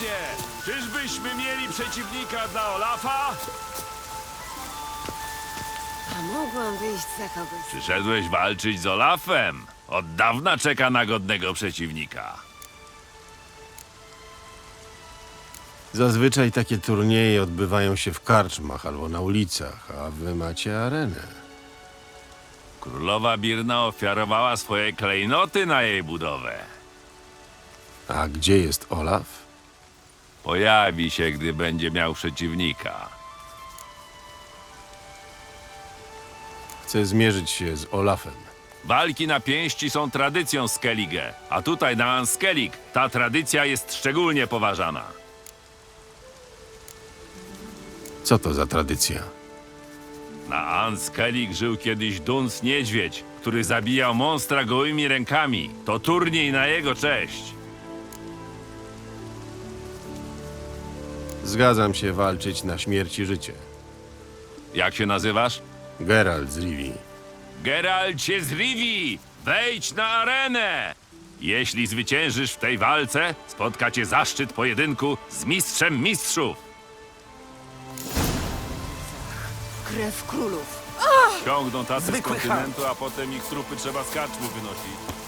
właśnie! Czyżbyśmy mieli przeciwnika dla Olafa? A mogłam wyjść za kogoś. Przyszedłeś walczyć z Olafem. Od dawna czeka na godnego przeciwnika. Zazwyczaj takie turnieje odbywają się w karczmach albo na ulicach, a wy macie arenę. Królowa Birna ofiarowała swoje klejnoty na jej budowę. A gdzie jest Olaf? Pojawi się, gdy będzie miał przeciwnika. Chcę zmierzyć się z Olafem. Walki na pięści są tradycją Skellige, a tutaj na Anskellig ta tradycja jest szczególnie poważana. Co to za tradycja? Na Anskellig żył kiedyś Duns Niedźwiedź, który zabijał monstra gołymi rękami. To turniej na jego cześć. Zgadzam się walczyć na śmierć i życie. Jak się nazywasz? Geralt z Rivii. Geralcie z Rivii! Wejdź na arenę! Jeśli zwyciężysz w tej walce, spotka cię zaszczyt pojedynku z mistrzem mistrzów. Krew królów. Ciągną tacy z Zwykły kontynentu, a potem ich trupy trzeba z karczmy wynosić.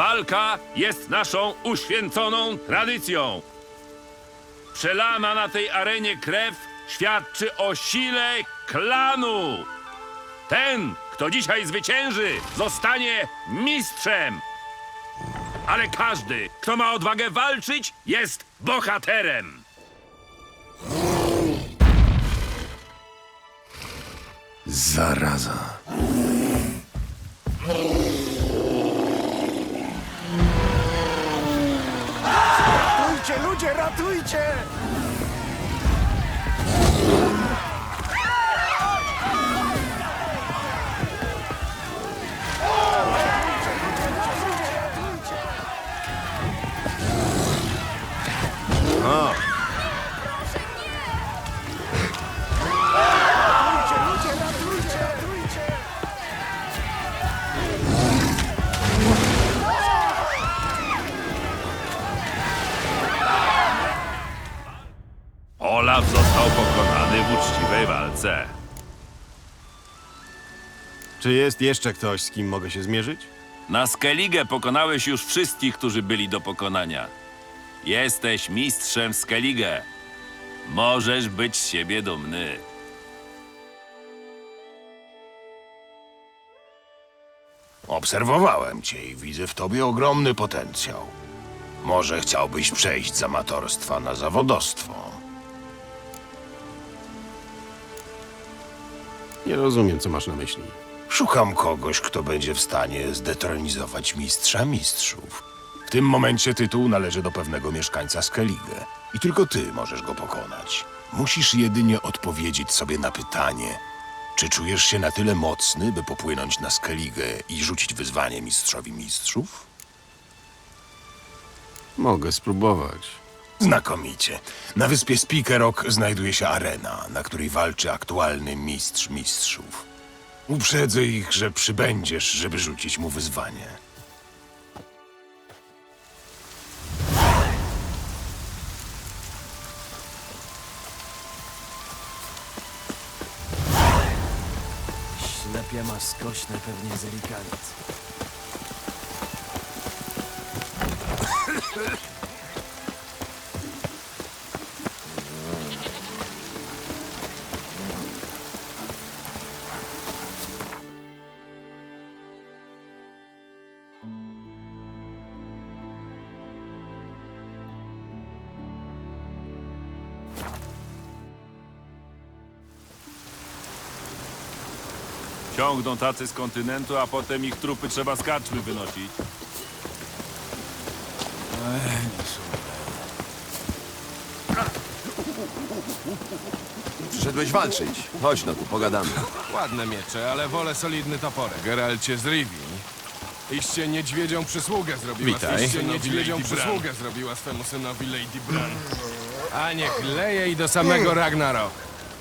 Walka jest naszą uświęconą tradycją. Przelana na tej arenie krew świadczy o sile klanu. Ten, kto dzisiaj zwycięży, zostanie mistrzem. Ale każdy, kto ma odwagę walczyć, jest bohaterem. Zaraza. Ratujcie, Olaf został pokonany w uczciwej walce. Czy jest jeszcze ktoś, z kim mogę się zmierzyć? Na Skellige pokonałeś już wszystkich, którzy byli do pokonania. Jesteś mistrzem Skellige. Możesz być z siebie dumny. Obserwowałem cię i widzę w tobie ogromny potencjał. Może chciałbyś przejść z amatorstwa na zawodostwo. Nie rozumiem, co masz na myśli. Szukam kogoś, kto będzie w stanie zdetronizować mistrza mistrzów. W tym momencie tytuł należy do pewnego mieszkańca Skellige i tylko ty możesz go pokonać. Musisz jedynie odpowiedzieć sobie na pytanie, czy czujesz się na tyle mocny, by popłynąć na Skellige i rzucić wyzwanie mistrzowi mistrzów? Mogę spróbować. Znakomicie. Na wyspie Spikerok znajduje się arena, na której walczy aktualny mistrz mistrzów. Uprzedzę ich, że przybędziesz, żeby rzucić mu wyzwanie. Ślepie ma skośne pewnie zerikaniec. Ciągną tacy z kontynentu, a potem ich trupy trzeba z karczmy wynosić. Przyszedłeś walczyć. Chodź no tu, pogadamy. Ładne miecze, ale wolę solidny toporek. Geralcie z Rivii. Iście niedźwiedzią przysługę zrobiła. Witaj. Iście niedźwiedzią przysługę zrobiła swemu synowi Lady Bran. A niech leje i do samego Ragnarok.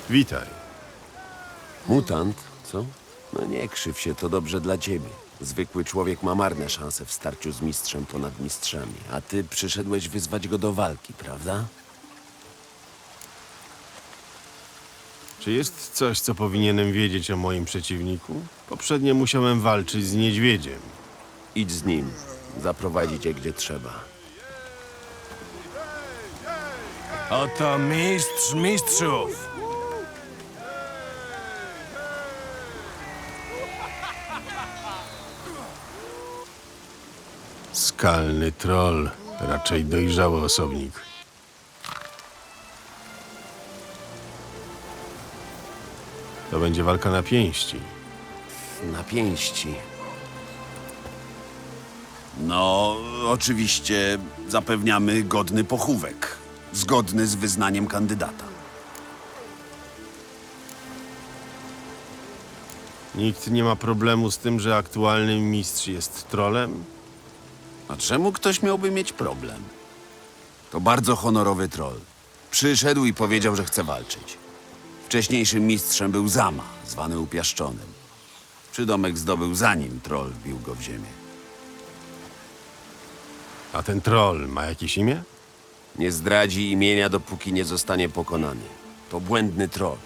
Witaj. Mutant, co? No nie krzyw się, to dobrze dla ciebie. Zwykły człowiek ma marne szanse w starciu z mistrzem ponad mistrzami, a ty przyszedłeś wyzwać go do walki, prawda? Czy jest coś, co powinienem wiedzieć o moim przeciwniku? Poprzednio musiałem walczyć z niedźwiedziem. Idź z nim, zaprowadzi cię gdzie trzeba. Oto mistrz mistrzów. Skalny troll, raczej dojrzały osobnik. To będzie walka na pięści. Na pięści. No, oczywiście zapewniamy godny pochówek, zgodny z wyznaniem kandydata. Nikt nie ma problemu z tym, że aktualny mistrz jest trolem? A czemu ktoś miałby mieć problem? To bardzo honorowy troll. Przyszedł i powiedział, że chce walczyć. Wcześniejszym mistrzem był Zama, zwany Upiaszczonym. Przydomek zdobył zanim troll wbił go w ziemię. A ten troll ma jakieś imię? Nie zdradzi imienia, dopóki nie zostanie pokonany. To błędny troll.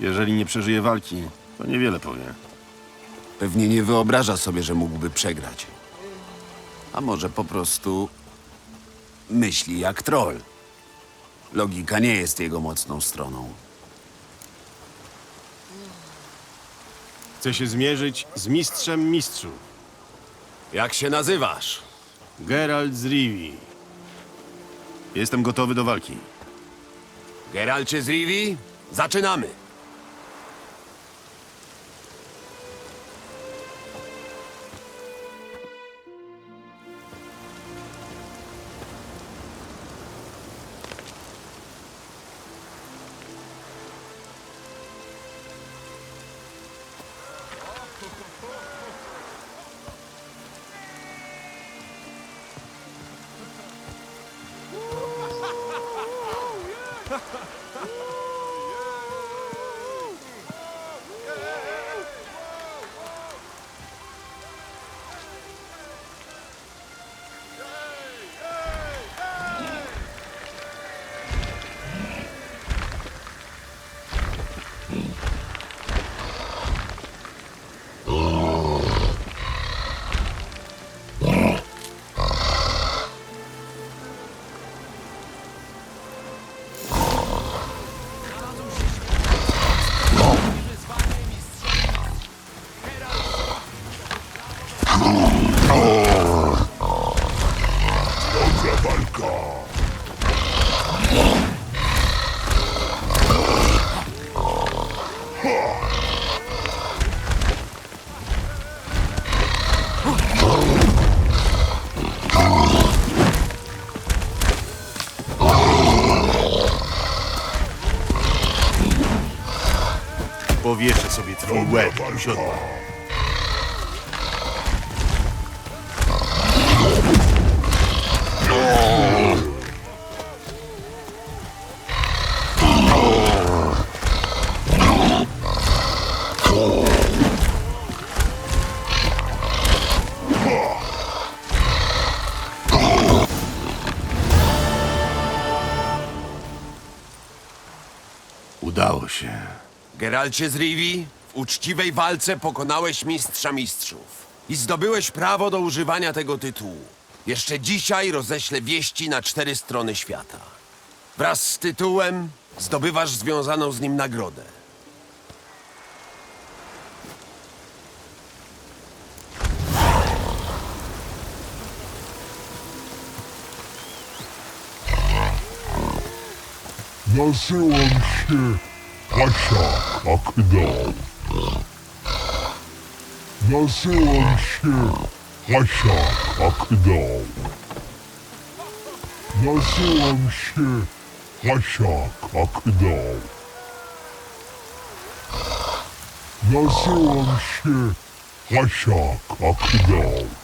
Jeżeli nie przeżyje walki, to niewiele powie. Pewnie nie wyobraża sobie, że mógłby przegrać. A może po prostu myśli jak troll. Logika nie jest jego mocną stroną. Chce się zmierzyć z mistrzem mistrzów. Jak się nazywasz? Geralt z Rivi. Jestem gotowy do walki. Geralcie z Rivi? Zaczynamy! Sobie twój łeb. Udało się. Geralcie z Rivi, w uczciwej walce pokonałeś mistrza mistrzów i zdobyłeś prawo do używania tego tytułu. Jeszcze dzisiaj roześlę wieści na cztery strony świata. Wraz z tytułem zdobywasz związaną z nim nagrodę. Nazywam się Paşa Akdal. Nasıl oluşu? Paşa Akdal. Nasıl oluşu? Paşa Akdal. Nasıl oluşu? Paşa Akdal.